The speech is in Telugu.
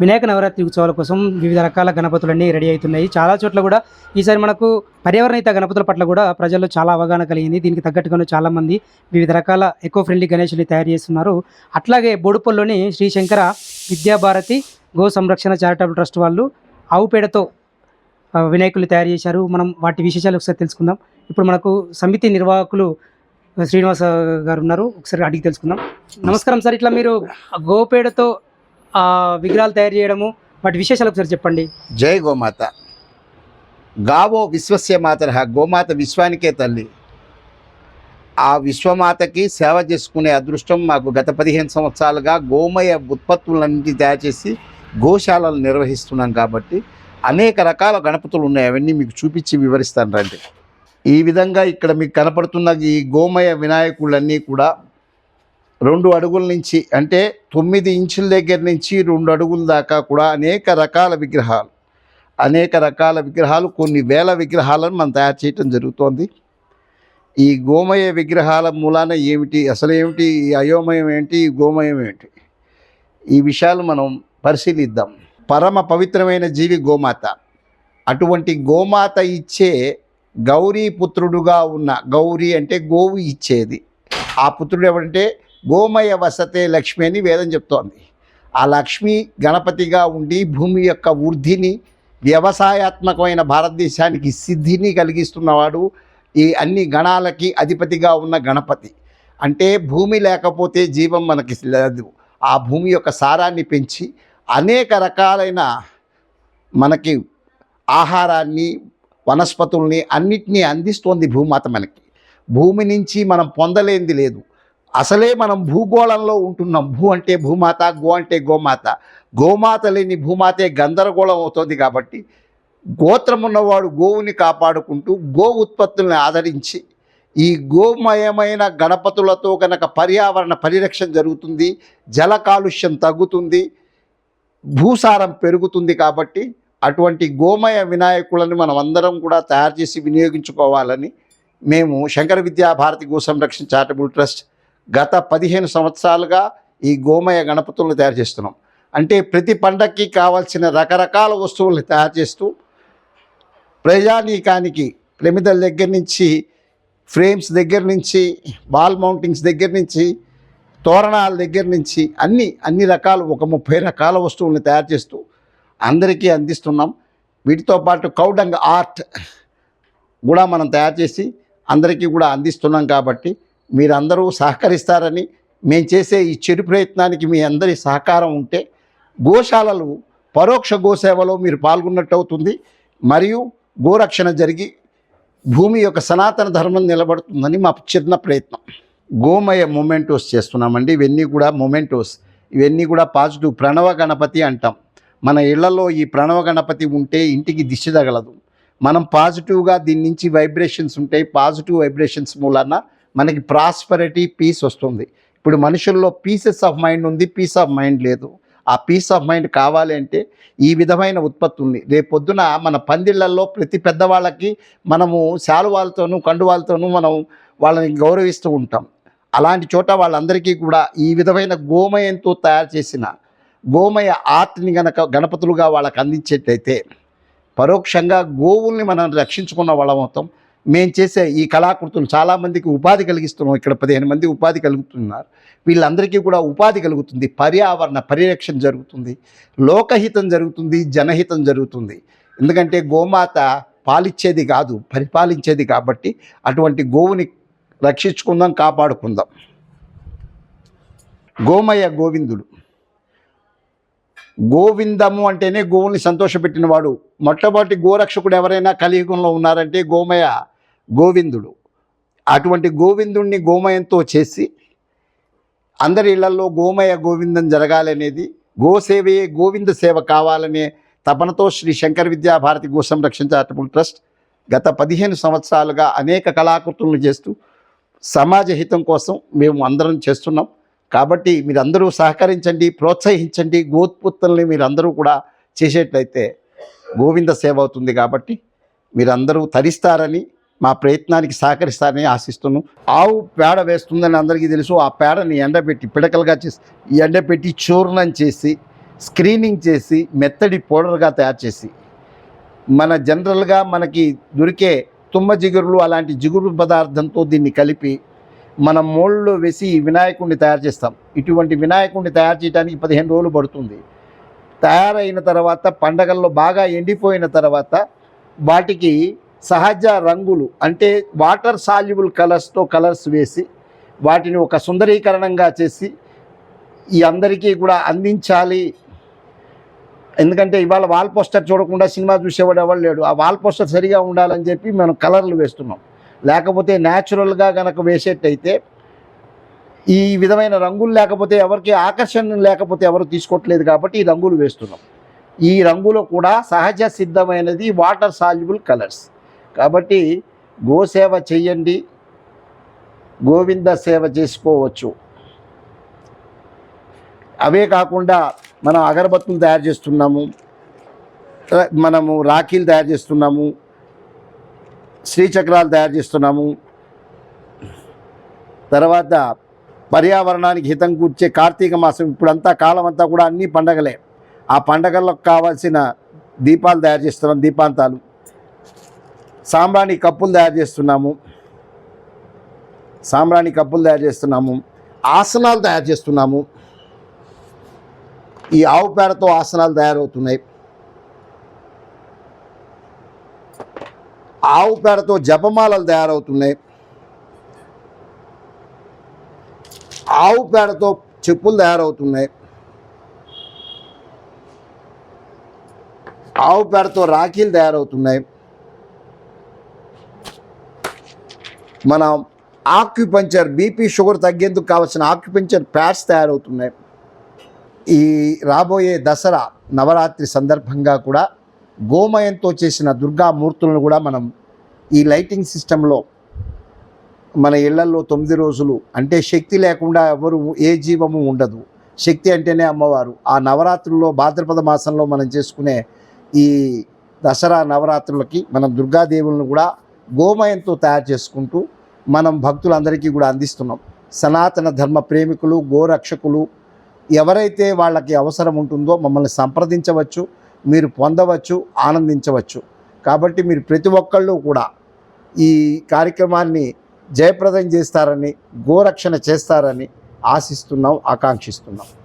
వినాయక నవరాత్రి ఉత్సవాల కోసం వివిధ రకాల గణపతులన్నీ రెడీ అవుతున్నాయి. చాలా చోట్ల కూడా ఈసారి మనకు పర్యావరణిత గణపతుల పట్ల కూడా ప్రజల్లో చాలా అవగాహన కలిగింది. దీనికి తగ్గట్టుగాను చాలామంది వివిధ రకాల ఎకో ఫ్రెండ్లీ గణేషుని తయారు చేస్తున్నారు. అట్లాగే బోడుపల్లిలోని శ్రీ శంకర విద్యాభారతి గో సంరక్షణ చారిటబుల్ ట్రస్ట్ వాళ్ళు ఆవు పేడతో వినాయకులు తయారు చేశారు. మనం వాటి విశేషాలు ఒకసారి తెలుసుకుందాం. ఇప్పుడు మనకు సమితి నిర్వాహకులు శ్రీనివాస గారు ఉన్నారు. ఒకసారి అడిగి తెలుసుకుందాం. నమస్కారం సార్. ఇట్లా మీరు గోపేడతో విగ్రహాలు తయారు చేయడము వాటి విశేషాలు ఒకసారి చెప్పండి. జై గోమాత. గావో విశ్వస్య మాతర గోమాత విశ్వానికే తల్లి. ఆ విశ్వమాతకి సేవ చేసుకునే అదృష్టం మాకు గత పదిహేను సంవత్సరాలుగా గోమయ ఉత్పత్తులన్నింటినీ తయారు చేసి గోశాలలు నిర్వహిస్తున్నాం కాబట్టి అనేక రకాల గణపతులు ఉన్నాయి. అవన్నీ మీకు చూపించి వివరిస్తాను రండి. ఈ విధంగా ఇక్కడ మీకు కనపడుతున్న ఈ గోమయ వినాయకులన్నీ కూడా రెండు అడుగుల నుంచి అంటే తొమ్మిది ఇంచుల దగ్గర నుంచి రెండు అడుగుల దాకా కూడా అనేక రకాల విగ్రహాలు అనేక రకాల విగ్రహాలు కొన్ని వేల విగ్రహాలను మనం తయారు చేయటం జరుగుతోంది. ఈ గోమయ విగ్రహాల మూలాన ఏమిటి అసలు ఏమిటి ఈ అయోమయం ఏంటి ఈ గోమయం ఏంటి? ఈ విషయాలు మనం పరిశీలిద్దాం. పరమ పవిత్రమైన జీవి గోమాత. అటువంటి గోమాత ఇచ్చే గౌరీ పుత్రుడుగా ఉన్న గౌరీ అంటే గోవు ఇచ్చేది. ఆ పుత్రుడు ఎవడంటే గోమయ వసతే లక్ష్మి అని వేదం చెప్తోంది. ఆ లక్ష్మి గణపతిగా ఉండి భూమి యొక్క వృద్ధిని వ్యవసాయాత్మకమైన భారతదేశానికి సిద్ధిని కలిగిస్తున్నవాడు ఈ అన్ని గణాలకి అధిపతిగా ఉన్న గణపతి. అంటే భూమి లేకపోతే జీవం మనకి లేదు. ఆ భూమి యొక్క సారాన్ని పెంచి అనేక రకాలైన మనకి ఆహారాన్ని వనస్పతుల్ని అన్నిటినీ అందిస్తోంది భూమాత మనకి. భూమి నుంచి మనం పొందలేంది లేదు. అసలే మనం భూగోళంలో ఉంటున్నాం. భూ అంటే భూమాత గో అంటే గోమాత. గోమాత లేని భూమాతే గందరగోళం అవుతుంది కాబట్టి గోత్రం ఉన్నవాడు గోవుని కాపాడుకుంటూ గో ఉత్పత్తుల్ని ఆదరించి ఈ గోమయమైన గణపతులతో కనుక పర్యావరణ పరిరక్షణ జరుగుతుంది జల కాలుష్యం తగ్గుతుంది భూసారం పెరుగుతుంది కాబట్టి అటువంటి గోమయ వినాయకులను మనం అందరం కూడా తయారు చేసి వినియోగించుకోవాలని మేము శంకర విద్యాభారతి గో సంరక్షణ చారిటబుల్ ట్రస్ట్ గత పదిహేను సంవత్సరాలుగా ఈ గోమయ గణపతులను తయారు చేస్తున్నాం. అంటే ప్రతి పండక్కి కావాల్సిన రకరకాల వస్తువుల్ని తయారు చేస్తూ ప్రజానీకానికి ప్రమిదల దగ్గర నుంచి ఫ్రేమ్స్ దగ్గర నుంచి బాల్ మౌంటింగ్స్ దగ్గర నుంచి తోరణాల దగ్గర నుంచి అన్ని అన్ని రకాలు ఒక ముప్పై రకాల వస్తువుల్ని తయారు చేస్తూ అందరికీ అందిస్తున్నాం. వీటితో పాటు కౌడంగ్ ఆర్ట్ కూడా మనం తయారు చేసి అందరికీ కూడా అందిస్తున్నాం కాబట్టి మీరందరూ సహకరిస్తారని మేము చేసే ఈ చెడు ప్రయత్నానికి మీ అందరి సహకారం ఉంటే గోశాలలు పరోక్ష గోసేవలో మీరు పాల్గొన్నట్టు అవుతుంది మరియు గోరక్షణ జరిగి భూమి యొక్క సనాతన ధర్మం నిలబడుతుందని మా చిన్న ప్రయత్నం. గోమయ మొమెంటోస్ చేస్తున్నామండి. ఇవన్నీ కూడా మొమెంటోస్. ఇవన్నీ కూడా పాజిటివ్ ప్రణవ గణపతి అంటాం. మన ఇళ్ళలో ఈ ప్రణవ గణపతి ఉంటే ఇంటికి దిశ తగలదు. మనం పాజిటివ్గా దీని నుంచి వైబ్రేషన్స్ ఉంటాయి. పాజిటివ్ వైబ్రేషన్స్ మూలన మనకి ప్రాస్పరిటీ పీస్ వస్తుంది. ఇప్పుడు మనుషుల్లో పీసెస్ ఆఫ్ మైండ్ ఉంది పీస్ ఆఫ్ మైండ్ లేదు. ఆ పీస్ ఆఫ్ మైండ్ కావాలి అంటే ఈ విధమైన ఉత్పత్తుల్ని రేపొద్దున మన పందిళ్ళల్లో ప్రతి పెద్దవాళ్ళకి మనము శాలువాలతోనూ కండువాలతోనూ మనం వాళ్ళని గౌరవిస్తూ ఉంటాం. అలాంటి చోట వాళ్ళందరికీ కూడా ఈ విధమైన గోమయంతో తయారు చేసిన గోమయ ఆర్ట్ని గనక గణపతులుగా వాళ్ళకి అందించేటైతే పరోక్షంగా గోవుల్ని మనం రక్షించుకున్న వాళ్ళం అవుతాం. మేము చేసే ఈ కళాకృతులు చాలామందికి ఉపాధి కలిగిస్తున్నాం. ఇక్కడ పదిహేను మంది ఉపాధి కలుగుతున్నారు. వీళ్ళందరికీ కూడా ఉపాధి కలుగుతుంది. పర్యావరణ పరిరక్షణ జరుగుతుంది. లోకహితం జరుగుతుంది. జనహితం జరుగుతుంది. ఎందుకంటే గోమాత పాలిచ్చేది కాదు పరిపాలించేది కాబట్టి అటువంటి గోవుని రక్షించుకుందాం కాపాడుకుందాం. గోమయ గోవిందుడు. గోవిందము అంటేనే గోవుని సంతోషపెట్టినవాడు. మొట్టమొదటి గోరక్షకుడు ఎవరైనా కలియుగంలో ఉన్నారంటే గోమయ. గోవిందుడు. అటువంటి గోవిందుణ్ణి గోమయంతో చేసి అందరి ఇళ్ళలో గోమయ గోవిందం జరగాలనేది గోసేవయే గోవింద సేవ కావాలనే తపనతో శ్రీ శంకర విద్యా భారతి గో సంరక్షణ చారిటబుల్ ట్రస్ట్ గత పదిహేను సంవత్సరాలుగా అనేక కళాకృతులను చేస్తూ సమాజ హితం కోసం మేము అందరం చేస్తున్నాం. కాబట్టి మీరందరూ సహకరించండి ప్రోత్సహించండి గోత్పుత్తుల్ని మీరందరూ కూడా చేసేట్లయితే గోవింద సేవ అవుతుంది కాబట్టి మీరందరూ తరిస్తారని మా ప్రయత్నానికి సహకరిస్తారని ఆశిస్తున్నాను ఆవు పేడ వేస్తుందని అందరికీ తెలుసు. ఆ పేడని ఎండబెట్టి పిడకలుగా చేసి ఎండబెట్టి చూర్ణం చేసి స్క్రీనింగ్ చేసి మెత్తడి పౌడర్గా తయారు చేసి మన జనరల్గా మనకి దొరికే తుమ్మ జిగురులు అలాంటి జిగురు పదార్థంతో దీన్ని కలిపి మనం మోళ్ళలో వేసి వినాయకుడిని తయారు చేస్తాం. ఇటువంటి వినాయకుడిని తయారు చేయడానికి పదిహేను రోజులు పడుతుంది. తయారైన తర్వాత పండగల్లో బాగా ఎండిపోయిన తర్వాత వాటికి సహజ రంగులు అంటే వాటర్ సాల్యుబుల్ కలర్స్తో కలర్స్ వేసి వాటిని ఒక సుందరీకరణంగా చేసి ఈ అందరికీ కూడా అందించాలి. ఎందుకంటే ఇవాళ వాల్ పోస్టర్ చూడకుండా సినిమా చూసేవాడు ఎవరు లేడు. ఆ వాల్ పోస్టర్ సరిగా ఉండాలని చెప్పి మనం కలర్లు వేస్తున్నాం. లేకపోతే న్యాచురల్గా కనుక వేసేటైతే ఈ విధమైన రంగులు లేకపోతే ఎవరికి ఆకర్షణ లేకపోతే ఎవరు తీసుకోవట్లేదు కాబట్టి ఈ రంగులు వేస్తున్నాం. ఈ రంగులో కూడా సహజ సిద్ధమైనది వాటర్ సాల్యుబుల్ కలర్స్. కాబట్టి గోసేవ చెయ్యండి. గోవింద సేవ చేసుకోవచ్చు. అవే కాకుండా మనం అగరబత్తులు తయారు చేస్తున్నాము. మనము రాఖీలు తయారు చేస్తున్నాము. శ్రీచక్రాలు తయారు చేస్తున్నాము. తర్వాత పర్యావరణానికి హితం కూర్చే కార్తీక మాసం ఇప్పుడంతా కాలం అంతా కూడా అన్ని పండగలే. ఆ పండగలకు కావాల్సిన దీపాలు తయారు చేస్తున్నాం దీపాంతాలు. సాంబ్రాణి కప్పులు తయారు చేస్తున్నాము. సాంబ్రాణి కప్పులు తయారు చేస్తున్నాము. ఆసనాలు తయారు చేస్తున్నాము. ఈ ఆవు పేడతో ఆసనాలు తయారవుతున్నాయి. ఆవు పేడతో జపమాలలు తయారవుతున్నాయి. ఆవు పేడతో చెప్పులు తయారవుతున్నాయి. ఆవు పేడతో రాఖీలు తయారవుతున్నాయి. మన ఆక్యుపంచర్ బీపీ షుగర్ తగ్గేందుకు కావాల్సిన ఆక్యుపంచర్ ప్యాడ్స్ తయారవుతున్నాయి. ఈ రాబోయే దసరా నవరాత్రి సందర్భంగా కూడా గోమయంతో చేసిన దుర్గామూర్తులను కూడా మనం ఈ లైటింగ్ సిస్టంలో మన ఇళ్ళలో తొమ్మిది రోజులు అంటే శక్తి లేకుండా ఎవరు ఏ జీవము ఉండదు. శక్తి అంటేనే అమ్మవారు. ఆ నవరాత్రుల్లో భాద్రపద మాసంలో మనం చేసుకునే ఈ దసరా నవరాత్రులకి మనం దుర్గాదేవులను కూడా గోమయంతో తయారు చేసుకుంటూ మనం భక్తులందరికీ కూడా అందిస్తున్నాం. సనాతన ధర్మ ప్రేమికులు గోరక్షకులు ఎవరైతే వాళ్ళకి అవసరం ఉంటుందో మమ్మల్ని సంప్రదించవచ్చు మీరు పొందవచ్చు ఆనందించవచ్చు. కాబట్టి మీరు ప్రతి ఒక్కళ్ళు కూడా ఈ కార్యక్రమాన్ని జయప్రదం చేస్తారని గోరక్షణ చేస్తారని ఆశిస్తున్నాం ఆకాంక్షిస్తున్నాం.